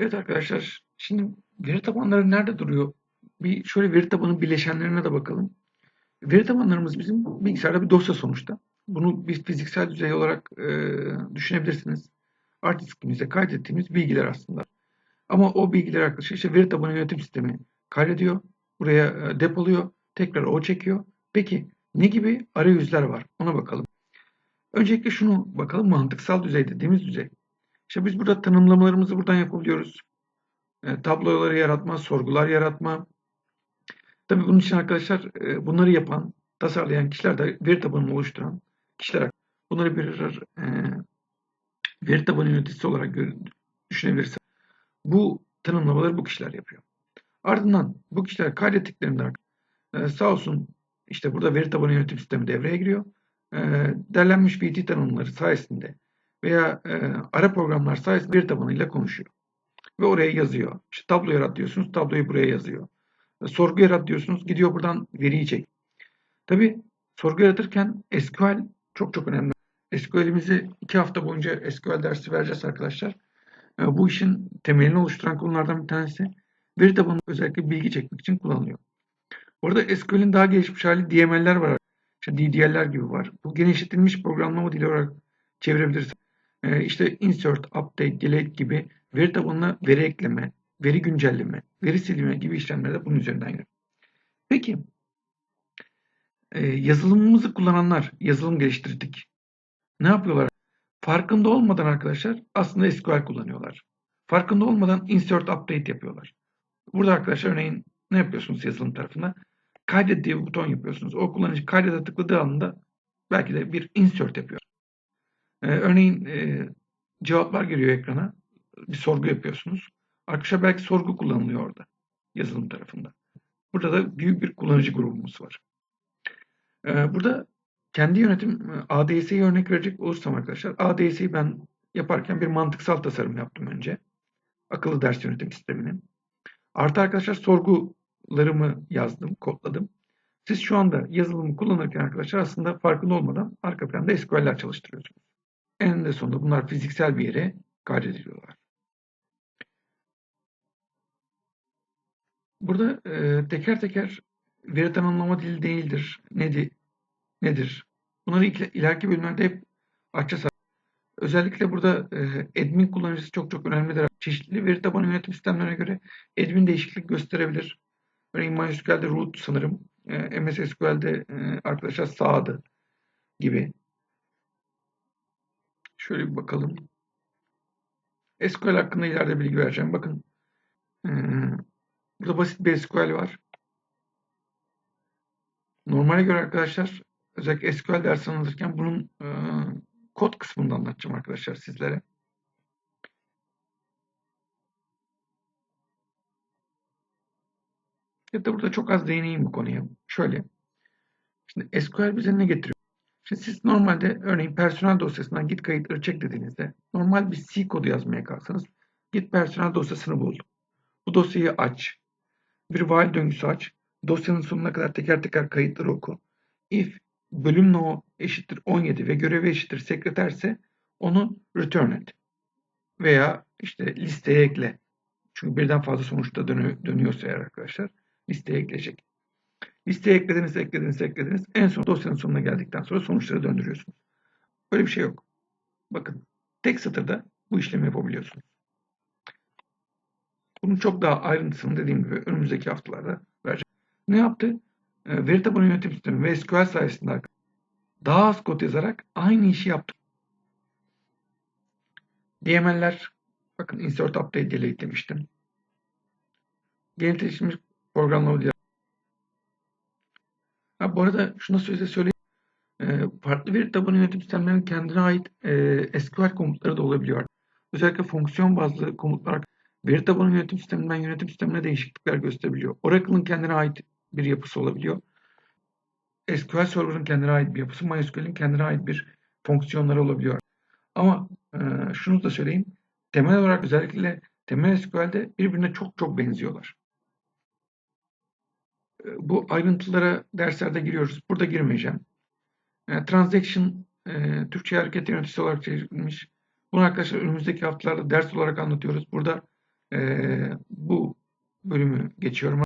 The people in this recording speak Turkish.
Evet arkadaşlar, şimdi veri tabanları nerede duruyor? Bir şöyle veri tabanı bileşenlerine de bakalım. Veri tabanlarımız bizim bilgisayarda bir dosya sonuçta. Bunu bir fiziksel düzey olarak e, düşünebilirsiniz. Diskimizde kaydettiğimiz bilgiler aslında. Ama o bilgiler arkadaşlar işte veri tabanı yönetim sistemi kaydediyor. Buraya e, depoluyor. Tekrar o çekiyor. Peki ne gibi arayüzler var? Ona bakalım. Öncelikle şunu bakalım. Mantıksal düzey dediğimiz düzey. İşte biz burada tanımlamalarımızı buradan yapabiliyoruz. E, tabloları yaratma, sorgular yaratma. Tabii bunun için arkadaşlar e, bunları yapan, tasarlayan kişiler de veri tabanını oluşturan kişiler. Bunları birer e, veri tabanı yöneticisi olarak düşünebilirsiniz. Bu tanımlamaları bu kişiler yapıyor. Ardından bu kişiler kaydettiklerinde e, sağ olsun işte burada veri tabanı yönetim sistemi devreye giriyor. E, derlenmiş VT tanımları sayesinde veya e, ara programlar sayesinde veri tabanıyla konuşuyor. Ve oraya yazıyor. İşte tablo yarat diyorsunuz, tabloyu buraya yazıyor. E, sorgu yarat diyorsunuz, gidiyor buradan veriyi çek. Tabi sorgu yaratırken SQL çok çok önemli. SQL'imizi iki hafta boyunca SQL dersi vereceğiz arkadaşlar. E, bu işin temelini oluşturan konulardan bir tanesi. Veri tabanı özellikle bilgi çekmek için kullanılıyor. Orada SQL'in daha gelişmiş hali DML'ler var. İşte DDL'ler gibi var. Bu genişletilmiş programlama dili olarak çevirebiliriz. Ee, işte insert, update, delete gibi veri tabanına veri ekleme, veri güncelleme, veri silme gibi işlemler de bunun üzerinden yürüyor. Peki e, yazılımımızı kullananlar, yazılım geliştirdik. Ne yapıyorlar? Farkında olmadan arkadaşlar aslında SQL kullanıyorlar. Farkında olmadan insert, update yapıyorlar. Burada arkadaşlar örneğin ne yapıyorsunuz yazılım tarafında? Kaydet diye bir buton yapıyorsunuz. O kullanıcı kaydete tıkladığı anda belki de bir insert yapıyor. Ee, örneğin e, cevaplar geliyor ekrana. Bir sorgu yapıyorsunuz. Arkadaşlar belki sorgu kullanılıyor orada. Yazılım tarafında. Burada da büyük bir kullanıcı grubumuz var. Ee, burada kendi yönetim ADS'yi örnek verecek olursam arkadaşlar. ADS'yi ben yaparken bir mantıksal tasarım yaptım önce. Akıllı ders yönetim sisteminin. Artı arkadaşlar sorgularımı yazdım, kodladım. Siz şu anda yazılımı kullanırken arkadaşlar aslında farkında olmadan arka planda SQL'ler çalıştırıyorsunuz. Eninde sonunda bunlar fiziksel bir yere kaydediliyorlar. Burada e, teker teker veri tanımlama dili değildir. Nedir? Nedir? Bunları ileriki bölümlerde hep açacağız. Özellikle burada e, admin kullanıcısı çok çok önemlidir. Çeşitli veri tabanı yönetim sistemlerine göre admin değişiklik gösterebilir. Örneğin MySQL'de root sanırım. E, MS SQL'de e, arkadaşlar sağdı gibi. Şöyle bir bakalım. SQL hakkında ileride bilgi vereceğim. Bakın e, burada basit bir SQL var. Normale göre arkadaşlar özellikle SQL dersi anlatırken bunun e, kod kısmında anlatacağım arkadaşlar sizlere. Ya da burada çok az değineyim bu konuya. Şöyle. Şimdi SQL bize ne getiriyor? Şimdi siz normalde örneğin personel dosyasından git kayıtları çek dediğinizde normal bir C kodu yazmaya kalksanız git personel dosyasını bul. Bu dosyayı aç. Bir while döngüsü aç. Dosyanın sonuna kadar teker teker kayıtları oku. If bölüm no eşittir 17 ve görevi eşittir sekreterse onu return et. Veya işte listeye ekle. Çünkü birden fazla sonuçta dönüyorsa eğer arkadaşlar listeye ekleyecek. Listeye eklediniz, eklediniz, eklediniz. En son dosyanın sonuna geldikten sonra sonuçları döndürüyorsunuz. Böyle bir şey yok. Bakın tek satırda bu işlemi yapabiliyorsunuz. Bunun çok daha ayrıntısını dediğim gibi önümüzdeki haftalarda vereceğim. Ne yaptı? E, veri tabanı yönetim sistemi ve SQL sayesinde daha az kod yazarak aynı işi yaptı. DML'ler bakın insert update delete demiştim. Genelleştirilmiş programlama. Ha, bu arada şunu size söyleyeyim. E, farklı veri tabanı yönetim sistemlerinin kendine ait e, SQL komutları da olabiliyor. Özellikle fonksiyon bazlı komutlar veri tabanı yönetim sisteminden yönetim sistemine değişiklikler gösterebiliyor. Oracle'ın kendine ait bir yapısı olabiliyor. SQL Server'ın kendine ait bir yapısı, MySQL'in kendine ait bir fonksiyonları olabiliyor. Ama e, şunu da söyleyeyim. Temel olarak özellikle temel SQL'de birbirine çok çok benziyorlar. E, bu ayrıntılara derslerde giriyoruz. Burada girmeyeceğim. E, transaction e, Türkçe hareket yöneticisi olarak çevrilmiş. Bunu arkadaşlar önümüzdeki haftalarda ders olarak anlatıyoruz. Burada Ee, bu bölümü geçiyorum.